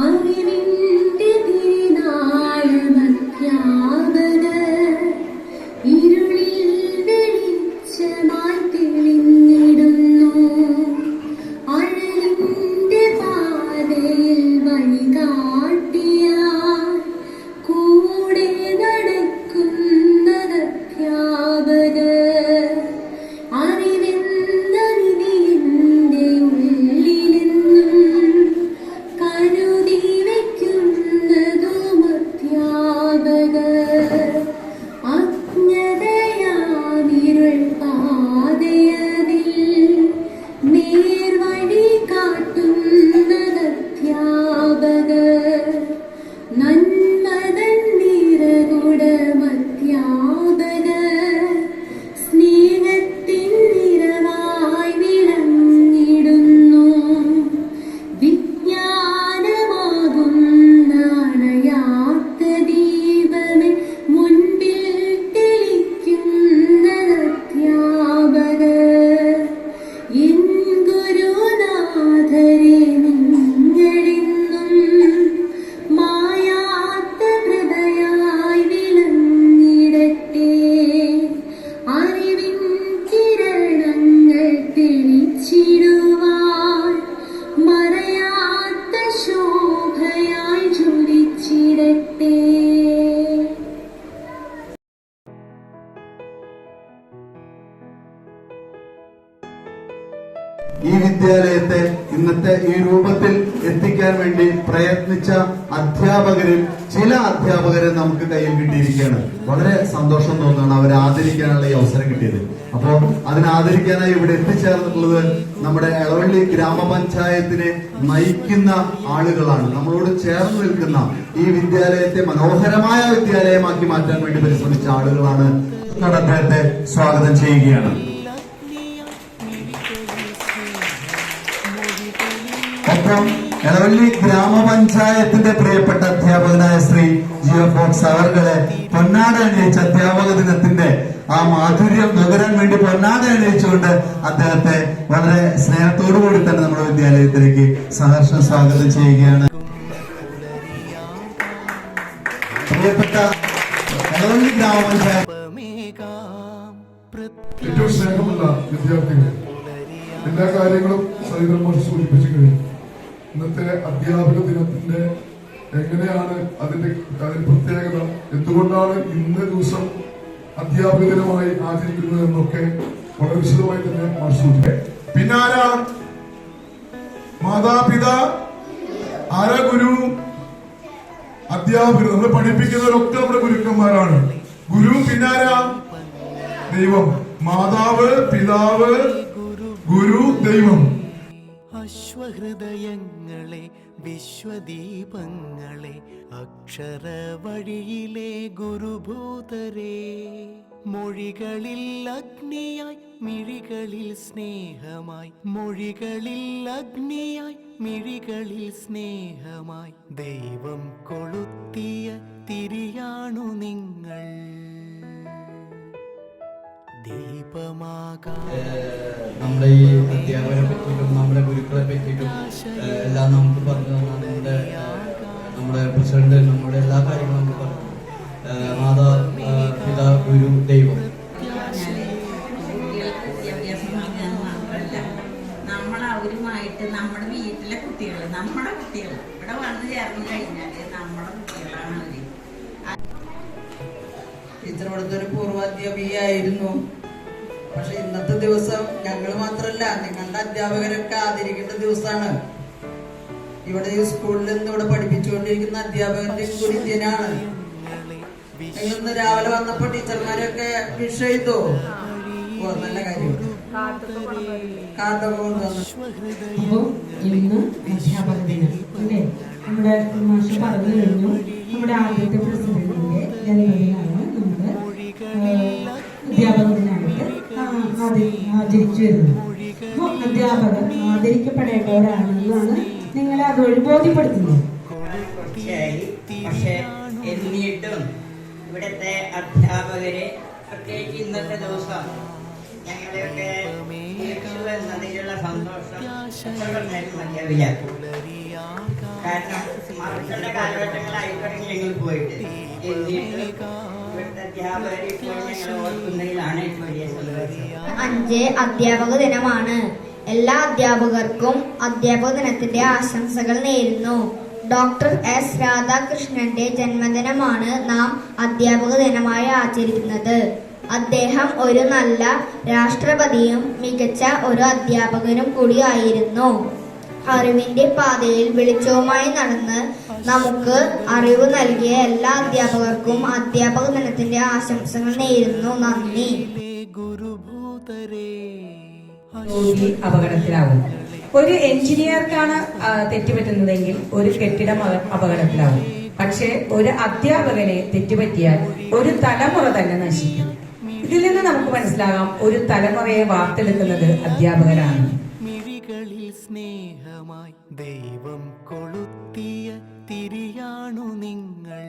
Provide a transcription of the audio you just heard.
അറിവിന്റെ വിദ്യാലയത്തെ ഇന്നത്തെ ഈ രൂപത്തിൽ എത്തിക്കാൻ വേണ്ടി പ്രയത്നിച്ച അധ്യാപകരിൽ ചില അധ്യാപകരെ നമുക്ക് കയ്യിൽ കിട്ടിയിരിക്കുകയാണ്. വളരെ സന്തോഷം തോന്നുകയാണ് അവരെ ആദരിക്കാനുള്ള ഈ അവസരം കിട്ടിയത്. അപ്പോ അതിനെ ആദരിക്കാനായി ഇവിടെ എത്തിച്ചേർന്നിട്ടുള്ളത് നമ്മുടെ എളവള്ളി ഗ്രാമപഞ്ചായത്തിനെ നയിക്കുന്ന ആളുകളാണ്. നമ്മളോട് ചേർന്ന് നിൽക്കുന്ന ഈ വിദ്യാലയത്തെ മനോഹരമായ വിദ്യാലയമാക്കി മാറ്റാൻ വേണ്ടി പരിശ്രമിച്ച ആളുകളാണ്. അദ്ദേഹത്തെ സ്വാഗതം ചെയ്യുകയാണ്. ഒപ്പം എളവള്ളി ഗ്രാമപഞ്ചായത്തിന്റെ പ്രിയപ്പെട്ട അധ്യാപകനായ ശ്രീ ജിയോ ഫോക്സ് അവർകളെ പൊന്നാട അണിയിച്ച അധ്യാപക ദിനത്തിന്റെ ആ മാധുര്യം നുകരാൻ വേണ്ടി പൊന്നാട അണിയിച്ചുകൊണ്ട് അദ്ദേഹത്തെ വളരെ സ്നേഹത്തോടു കൂടി തന്നെ നമ്മുടെ വിദ്യാലയത്തിലേക്ക് സഹർഷം സ്വാഗതം ചെയ്യുകയാണ്. പ്രിയപ്പെട്ട ഏറ്റവും സ്നേഹമുള്ള വിദ്യാർത്ഥികളെ എല്ലാ കാര്യങ്ങളും സൈതന്മാർ സൂചിപ്പിച്ചു കഴിഞ്ഞു. ഇന്നത്തെ അധ്യാപക ദിനത്തിന്റെ എങ്ങനെയാണ് അതിന്റെ അതിന്റെ പ്രത്യേകത? എന്തുകൊണ്ടാണ് ഇന്ന് ദിവസം അധ്യാപക ദിനമായി ആചരിക്കുന്നത് എന്നൊക്കെ വളരെ വിശദമായി തന്നെ മാർ പിന്നാരാണ്? പിന്നെ അരഗുരു മാതാപിതാ ആരാ ഗുരു അധ്യാപകർ. നമ്മൾ പഠിപ്പിക്കുന്നവരൊക്കെ നമ്മുടെ ഗുരുക്കന്മാരാണ്. ഗുരു പിന്നാരാ? ദൈവം. മാതാവ് പിതാവ് ഗുരു ദൈവം. അശ്വഹൃദയങ്ങളെ വിശ്വദീപങ്ങളെ അക്ഷര വഴിയിലെ ഗുരുഭൂതരേ. മൊഴികളിൽ അഗ്നിയായി മിഴികളിൽ സ്നേഹമായി. മൊഴികളിൽ അഗ്നിയായി മിഴികളിൽ സ്നേഹമായി. ദൈവം കൊളുത്തിയ തിരിയാണു നിങ്ങൾ. നമ്മുടെ ഈ അധ്യാപകരെ പറ്റിയിട്ടും നമ്മുടെ ഗുരുക്കളെ പറ്റിയിട്ടും എല്ലാം നമുക്ക് പറഞ്ഞു തന്നാണ് നമ്മുടെ നമ്മുടെ പ്രസിഡന്റ് നമ്മുടെ എല്ലാ കാര്യങ്ങളും നമുക്ക് പറഞ്ഞു മാതാ പിതാ ഗുരു ദൈവം. അവരുമായിട്ട് നമ്മുടെ വീട്ടിലെ കുട്ടികൾ നമ്മുടെ കുട്ടികൾ ഇവിടെ വന്നു ചേർന്ന് കഴിഞ്ഞാൽ നമ്മുടെ കുട്ടികളാണ് അവർ. ടീച്ചർ ഇവിടുത്തെ ഒരു പൂർവാധ്യാപികയായിരുന്നു പക്ഷെ ഇന്നത്തെ ദിവസം ഞങ്ങൾ മാത്രല്ല നിങ്ങളുടെ അധ്യാപകരൊക്കെ ആദരിക്കേണ്ട ദിവസമാണ്. ഇവിടെ ഈ സ്കൂളിൽ നിന്ന് ഇവിടെ പഠിപ്പിച്ചുകൊണ്ടിരിക്കുന്ന അധ്യാപകന്റെ കൂടി ദിനാണ് നിങ്ങൾ ഇന്ന് രാവിലെ വന്നപ്പോ ടീച്ചർമാരൊക്കെ വിഷ് ചെയ്തു. നല്ല കാര്യം. ഇന്ന് അധ്യാപക ദിനം അല്ലേ? നമ്മുടെ പറഞ്ഞു കഴിഞ്ഞു നമ്മുടെ ആദ്യത്തെ പ്രസിഡന്റിന്റെ ആചരിച്ചു വരുന്നത് അധ്യാപകർ ആദരിക്കപ്പെടേണ്ടവരാണെന്നാണ് നിങ്ങളെ അതുവഴി ബോധ്യപ്പെടുത്തുന്നത് എന്നിട്ടും ഇവിടുത്തെ അധ്യാപകര് പ്രത്യേകിച്ച് ഇന്നത്തെ ദിവസം ഞങ്ങളെയൊക്കെ എന്നതിലുള്ള സന്തോഷം കാരണം മറക്കേണ്ട കാലഘട്ടങ്ങളായി തുടങ്ങി ഞങ്ങൾ പോയിട്ട് എന്നിട്ട് അഞ്ച് അധ്യാപക ദിനമാണ്. എല്ലാ അധ്യാപകർക്കും അധ്യാപക ദിനത്തിന്റെ ആശംസകൾ നേരുന്നു. ഡോക്ടർ എസ് രാധാകൃഷ്ണന്റെ ജന്മദിനമാണ് നാം അധ്യാപക ദിനമായി ആചരിക്കുന്നത്. അദ്ദേഹം ഒരു നല്ല രാഷ്ട്രപതിയും മികച്ച ഒരു അധ്യാപകനും കൂടിയായിരുന്നു അറിവിന്റെ പാതയിൽ വെളിച്ചവുമായി നടന്ന് നമുക്ക് അറിവ് നൽകിയ എല്ലാ അധ്യാപകർക്കും അധ്യാപക ദിനത്തിന്റെ ആശംസകൾ നേരുന്നു. നന്ദി. അപകടത്തിലാവും ഒരു എഞ്ചിനീയർക്കാണ് തെറ്റുപറ്റുന്നതെങ്കിൽ ഒരു കെട്ടിടം അപകടത്തിലാകും പക്ഷേ ഒരു അധ്യാപകനെ തെറ്റുപറ്റിയാൽ ഒരു തലമുറ തന്നെ നശിക്കും. ഇതിൽ നിന്ന് നമുക്ക് മനസ്സിലാകാം ഒരു തലമുറയെ വാർത്തെടുക്കുന്നത് അധ്യാപകരാണ് മിഴികളിൽ സ്നേഹമായി ദൈവം കൊളുത്തിയ തിരിയാണു നിങ്ങൾ.